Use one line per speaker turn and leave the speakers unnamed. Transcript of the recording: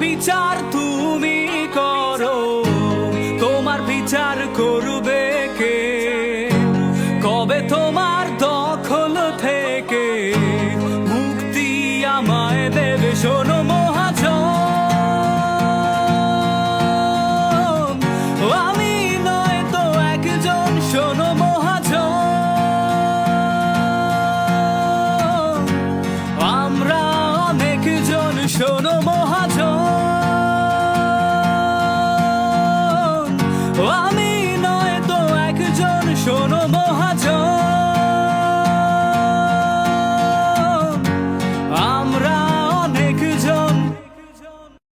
বিচার তুমি করো। তোমার বিচার করবে কে? কবে তোমার দখল থেকে মুক্তি আমায় দেবে? শোনো শোনো মহা শোনো মহাজন